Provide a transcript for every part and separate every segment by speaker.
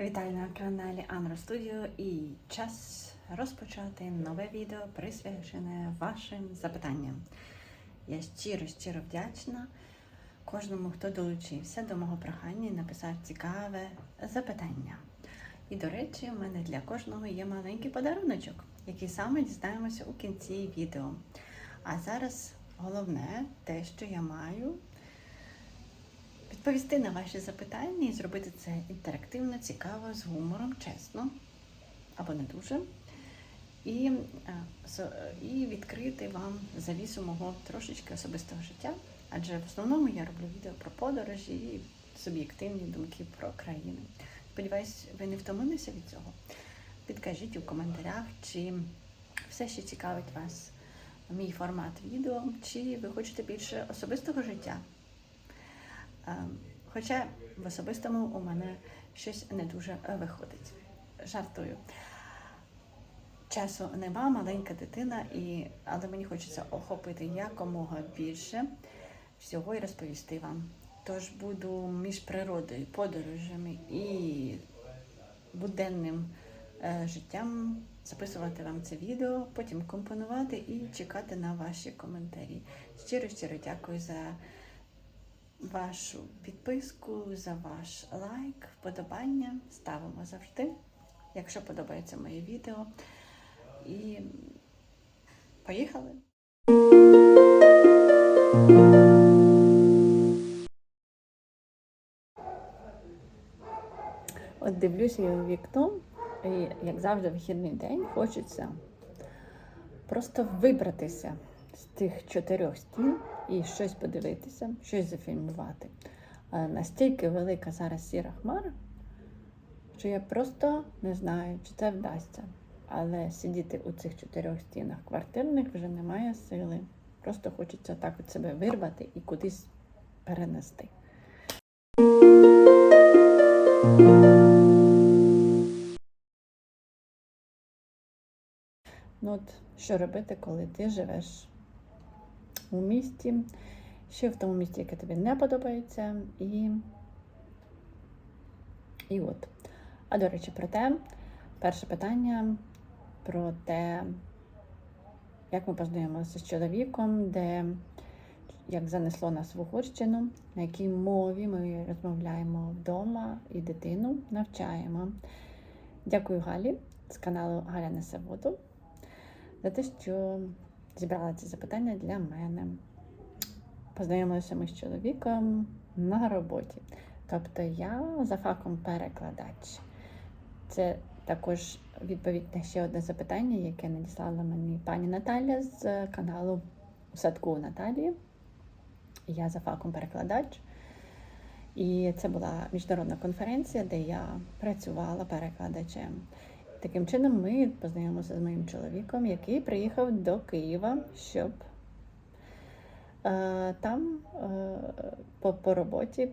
Speaker 1: Вітаю на каналі Анро Студіо і час розпочати нове відео присвячене вашим запитанням. Я щиро щиро вдячна кожному, хто долучився до мого прохання і написав цікаве запитання. І, до речі, у мене для кожного є маленький подаруночок, який саме дізнаємося у кінці відео. А зараз головне те, що я маю відповісти на ваші запитання і зробити це інтерактивно, цікаво, з гумором, чесно або не дуже. І, е, і відкрити вам завісу мого трошечки особистого життя. Адже в основному я роблю відео про подорожі і суб'єктивні думки про країни. Сподіваюсь, ви не втомилися від цього. Підкажіть у коментарях, чи все ще цікавить вас мій формат відео, чи ви хочете більше особистого життя. Ем, Хоча в особистому у мене щось не дуже е, виходить. Жартую. Часу нема, маленька дитина, і... але мені хочеться охопити якомога більше всього і розповісти вам. Тож буду між природою, подорожами і буденним е, життям записувати вам це відео, потім компонувати і чекати на ваші коментарі. Щиро щиро дякую за вашу підписку, за ваш лайк, вподобання. Ставимо завжди, якщо подобається моє відео. І поїхали! От дивлюся я у вікно, і як завжди, вихідний день хочеться просто вибратися тих чотирьох стін і щось подивитися, щось зафільмувати. Настільки велика зараз сіра хмара, що я просто не знаю, чи це вдасться. Але сидіти у цих чотирьох стінах квартирних вже немає сили. Просто хочеться так от себе вирвати і кудись перенести. Ну от що робити, коли ти живеш у місті, ще в тому місті, яке тобі не подобається, і, і от. А до речі, про те, перше питання про те, як ми познайомилися з чоловіком, де як занесло нас в Угорщину, на якій мові ми розмовляємо вдома і дитину навчаємо. Дякую Галі з каналу Галя Несе воду за те, що зібрала ці запитання для мене. Познайомилися ми з чоловіком на роботі. Тобто я за фахом перекладач. Це також відповідь на ще одне запитання, яке надіслала мені пані Наталя з каналу у садку Наталії. Я за фахом перекладач. І це була міжнародна конференція, де я працювала перекладачем. Таким чином, ми познайомилися з моїм чоловіком, який приїхав до Києва, щоб е, там е, по, по роботі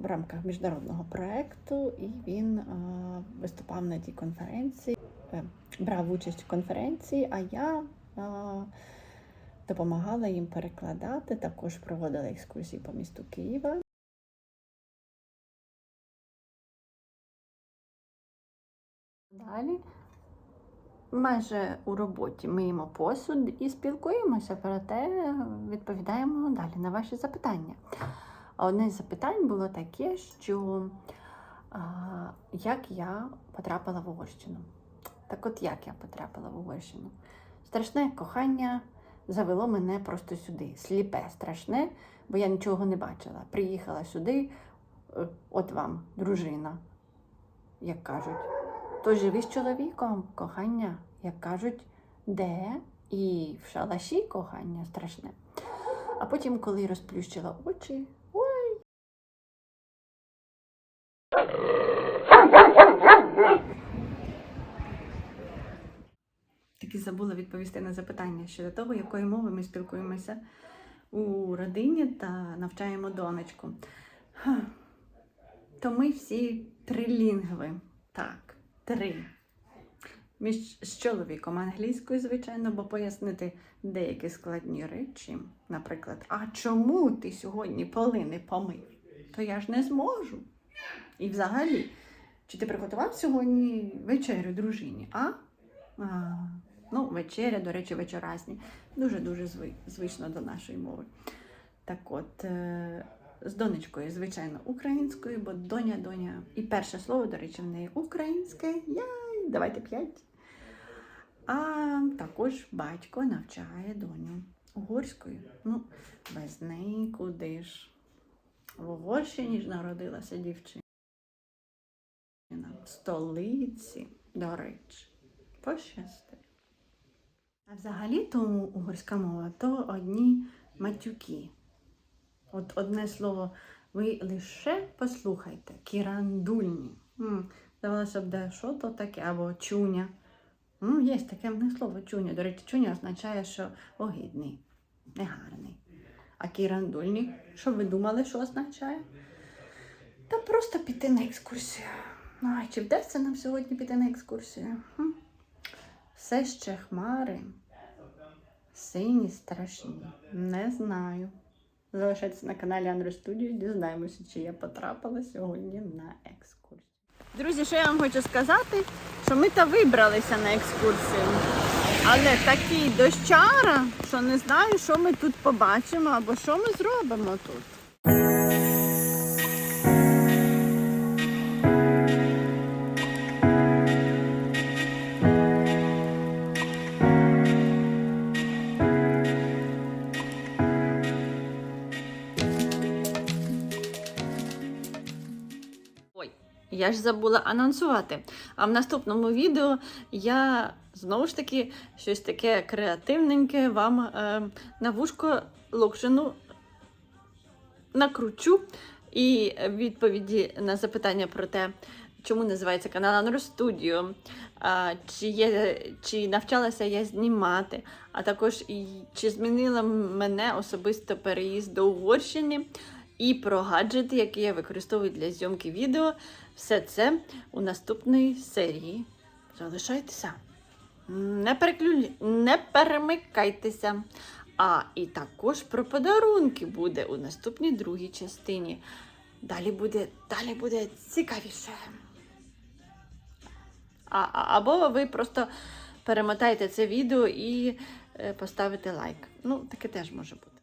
Speaker 1: в рамках міжнародного проєкту, і він е, виступав на тій конференції, е, брав участь в конференції, а я е, допомагала їм перекладати, також проводила екскурсії по місту Києва. Далі майже у роботі миємо посуд і спілкуємося про те, відповідаємо далі на ваші запитання. А одне з запитань було таке, що а, як я потрапила в Угорщину. Так от як я потрапила в Угорщину? Страшне кохання завело мене просто сюди. Сліпе, страшне, бо я нічого не бачила. Приїхала сюди, е, от вам, дружина, як кажуть. То живи з чоловіком, кохання, як кажуть, де і в шалаші кохання страшне. А потім, коли розплющила очі, ой. Таки забула відповісти на запитання щодо того, якою мовою ми спілкуємося у родині та навчаємо донечку. То ми всі трилінгви. Так, три. Між з чоловіком англійською, звичайно, бо пояснити деякі складні речі. Наприклад, а чому ти сьогодні поли не помив? То я ж не зможу. І взагалі, Чи ти приготував сьогодні вечерю дружині? А? а ну, вечеря, до речі, вечорасні. Дуже-дуже звично до нашої мови. Так от, е, з донечкою, звичайно, українською, бо доня, доня. І перше слово, до речі, в неї українське. Яй, давайте п'ять. А також батько навчає доню угорською. Ну, без неї куди ж. В Угорщині ж народилася дівчина. В столиці, до речі, пощасти. А взагалі тому угорська мова то одні матюки. От одне слово, ви лише послухайте, кірандульні. Здавалося б, де що то таке, або чуня. Ну, є таке в слово чуня. До речі, чуня означає, що огидний, негарний. А кірандульні, що ви думали, що означає? Та просто піти на екскурсію. Ну, а чи вдасться нам сьогодні піти на екскурсію? Хм? Все ще хмари. Сині страшні. Не знаю. Залишайтеся на каналі Андро Студіо, дізнаємося, чи я потрапила сьогодні на екскурсію. Друзі, що я вам хочу сказати, що ми та вибралися на екскурсію. Але такий дощара, що не знаю, що ми тут побачимо або що ми зробимо тут. Я ж забула анонсувати. А в наступному відео я знову ж таки щось таке креативненьке вам е, на вушко локшину накручу. І відповіді на запитання про те, чому називається канал Анро Студіо, а, чи, є, чи навчалася я знімати, а також і чи змінила мене особисто переїзд до Угорщини і про гаджети, які я використовую для зйомки відео. Все це у наступної серії. Залишайтеся. Не, переклю... не перемикайтеся. А і також про подарунки буде у наступній другій частині. Далі буде, далі буде цікавіше. А, а- або ви просто перемотаєте це відео і е, поставите лайк. Ну, таке теж може бути.